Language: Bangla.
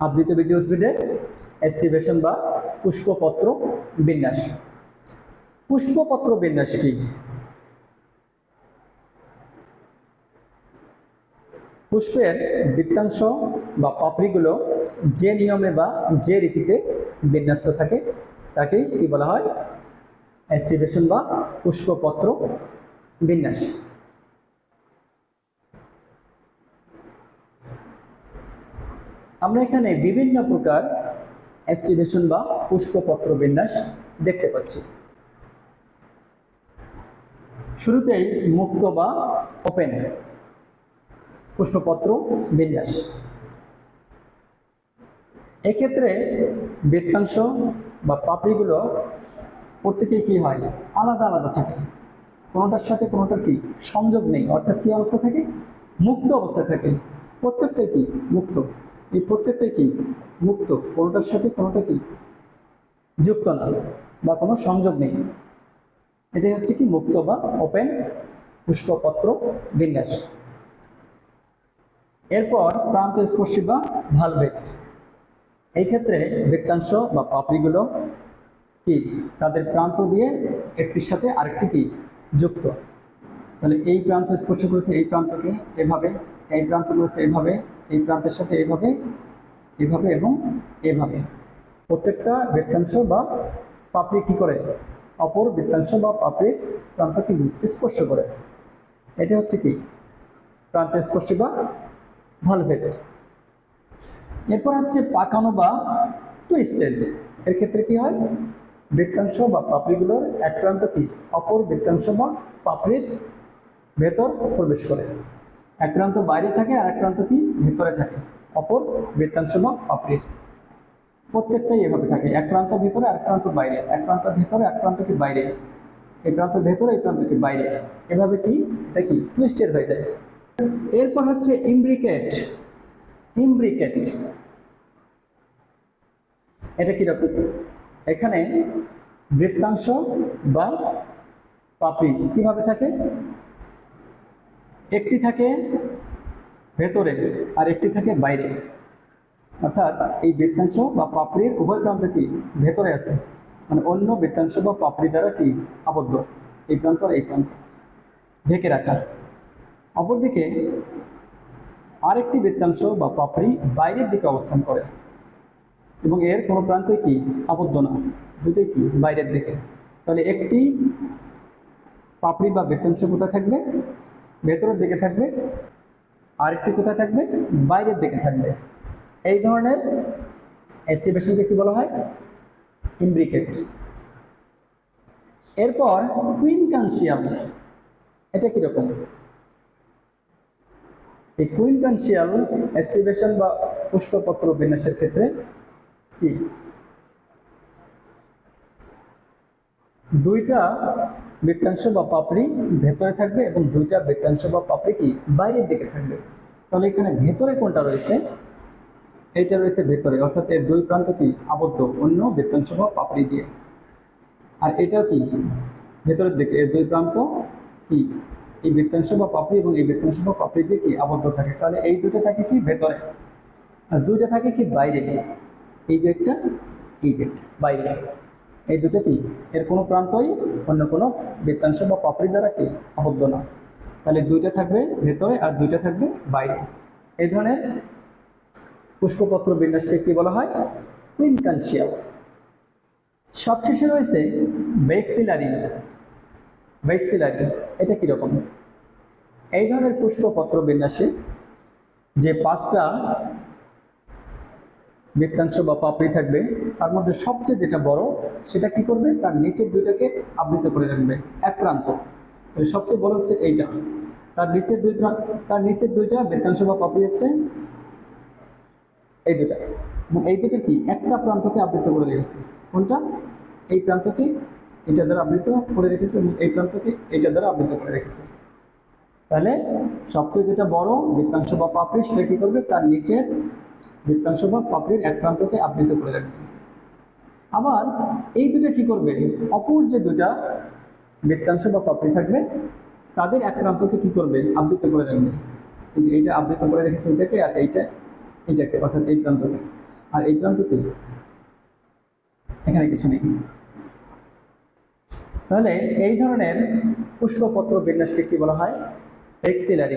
আবৃতবীজী উদ্ভিদের এস্টিভেশন বা পুষ্পপত্র বিন্যাস। পুষ্পপত্র বিন্যাস কি? পুষ্পের বৃত্তাংশ বা পাপড়িগুলো যে নিয়মে বা যে রীতিতে বিন্যস্ত থাকে তাকে কি বলা হয়? অ্যাস্টিভেশন বা পুষ্পপত্র বিন্যাস। আমরা এখানে বিভিন্ন প্রকার এস্টিভেশন বা পুষ্পপত্র বিন্যাস দেখতে পাচ্ছি। শুরুতেই মুক্ত বা ওপেন পুষ্পপত্র বিন্যাস। এক্ষেত্রে বৃত্তাংশ বা পাপড়িগুলো প্রত্যেকেই কি হয়? আলাদা আলাদা থাকে। কোনোটার সাথে কোনোটার কি সংযোগ নেই? অর্থাৎ কি অবস্থা থাকে? মুক্ত অবস্থা থাকে। প্রত্যেকটাই কি? মুক্ত। এই প্রত্যেকটাই কি মুক্ত? কোনোটার সাথে কোনোটা কি? যুক্ত না, বা কোনো সংযোগ নেই। এটাই হচ্ছে কি মুক্ত বা ওপেন পুষ্পপত্র বিন্যাস। এরপর প্রান্ত স্পর্শী বা ভালভেট এই ক্ষেত্রে বৃত্তাংশ বা পাপড়িগুলো কি? তাদের প্রান্ত দিয়ে একটির সাথে আরেকটি কি? যুক্ত। তাহলে এই প্রান্ত স্পর্শ করেছে এই প্রান্তকে এভাবে, এই প্রান্ত করেছে এভাবে এই প্রান্তের সাথে এভাবে এভাবে এবং এভাবে। প্রত্যেকটা বৃত্তাংশ বা পাপড়ি কি করে? অপর বৃত্তাংশ বা পাপড়ির প্রান্তকে স্পর্শ করে? এটা হচ্ছে কি? প্রান্ত স্পর্শী বা ভালভেট এরপর হচ্ছে পাকানো বা টুইস্টেড এর ক্ষেত্রে কি হয়? বৃত্তাংশ বা পাপড়িগুলোর এক প্রান্ত কি? অপর বৃত্তাংশ বা পাপড়ির ভেতর প্রবেশ করে। এক প্রান্ত বাইরে থাকে আর এক প্রান্ত কি? ভেতরে থাকে। অপর বৃত্তাংশ বা পাপড়ির প্রত্যেকটাই এভাবে থাকে। এক প্রান্ত ভেতরে এক প্রান্ত বাইরে। এক প্রান্ত ভেতরে এক প্রান্ত কি? বাইরে। এই প্রান্ত ভেতরে, এই প্রান্ত কি? বাইরে। এভাবে কি? এটা কি? টুইস্টেড হয়ে যায়। এরপর হচ্ছে ইমব্রিকেট ইমব্রিকেট এটা কীরকম এখানে বৃত্তাংশ বা পাপড়ি কীভাবে থাকে? একটি থাকে ভেতরে আর একটি থাকে বাইরে। অর্থাৎ এই বৃত্তাংশ বা পাপড়ির উভয় প্রান্ত কি? ভেতরে আছে। মানে অন্য বৃত্তাংশ বা পাপড়ি দ্বারা কি আবদ্ধ? এই প্রান্ত আর এই প্রান্ত। ঢেকে রাখা। অপরদিকে আরেকটি বৃত্তাংশ বা পাপড়ি বাইরের দিকে অবস্থান করে। এবং এর কোনো প্রান্তই কি? আবদ্ধ না। দুটোই কি? বাইরের দিকে। তাহলে একটি পাপড়ি বা বৃত্তাংশ কোথায় থাকবে? ভেতরের দিকে থাকবে, আরেকটি কোথায় থাকবে? বাইরের দিকে থাকবে। এই ধরনের এস্টিমেশনকে কি বলা হয়? ইমব্রিকেট এরপর কুইন কানসিয়াম এটা কীরকম? এই কুইন কুইনকানশিয়াল এস্টিভেশন বা পুষ্পপত্র বিন্যাসের ক্ষেত্রে কি? দুইটা বৃত্তাংশ বা পাপড়ি ভেতরে থাকবে এবং দুইটা বৃত্তাংশ বা পাপড়ি কি বাইরের দিকে থাকবে? তাহলে এখানে ভেতরে কোনটা রয়েছে? এইটা রয়েছে ভেতরে, অর্থাৎ এর দুই প্রান্ত কি আবদ্ধ, অন্য বৃত্তাংশ বা পাপড়ি দিয়ে। আর এটাও কি ভেতরের দিকে, এর দুই প্রান্ত কি? এই বৃত্তাংশ বা পাপড়ি এবং এই বৃত্তাংশ বা পাপড়ি দিয়ে কি আবদ্ধ থাকে? তাহলে এই দুটো থাকে কি ভেতরে, আর দুইটা থাকে কি বাইরে। এই যে একটা, এই যে একটা, বাইরে। এই দুটো কি? এর কোনো প্রান্তই অন্য কোনো বৃত্তাংশ বা পাপড়ি দ্বারা কি? আবদ্ধ না। তাহলে দুইটা থাকবে ভেতরে আর দুইটা থাকবে বাইরে। এই ধরনের পুষ্পপত্র বিন্যাসকে কি বলা হয়? কুইনকানশিয়াল সবশেষে রয়েছে বেক্সিলারি ভেক্সিলারি, এটা কীরকম? এই ধরনের পুষ্পপত্র বিন্যাসে যে পাঁচটা বৃত্তাংশ বা পাপড়ি থাকবে। তার মধ্যে সবচেয়ে যেটা বড়, সেটা কি করবে? তার নিচের দুইটাকে আবৃত করে রাখবে, এক প্রান্ত। সবচেয়ে বড় হচ্ছে এইটা। তার নিচের দুই তার নিচের দুইটা বৃত্তাংশ বা পাপড়ি হচ্ছে এই দুটা এবং এই দুটোর কি? একটা প্রান্তকে আবৃত করে রেখেছে। কোনটা? এই প্রান্তকে এটা দ্বারা আবৃত করে রেখেছে এবং এই প্রান্তকে এইটা দ্বারা আবৃত করে রেখেছে। তাহলে সবচেয়ে যেটা বড় বৃত্তাংশ বা পাপড়ি, সেটা কি করবে? তার নিচের বৃত্তাংশ বা পাপড়ির এক প্রান্তকে আবৃত করে রাখবে। আবার এই দুটো কি করবে? অপর যে দুটা বৃত্তাংশ বা পাপড়ি থাকবে, তাদের এক প্রান্তকে কি করবে? আবৃত করে রাখবে। এই যে এইটা আবৃত করে রেখেছে এইটাকে আর এইটা এইটাকে অর্থাৎ এই প্রান্তকে। আর এই প্রান্ত কি? এখানে কিছু নেই। তাহলে এই ধরনের পুষ্পপত্র বিন্যাসকে কি বলা হয়? এক্সিলারি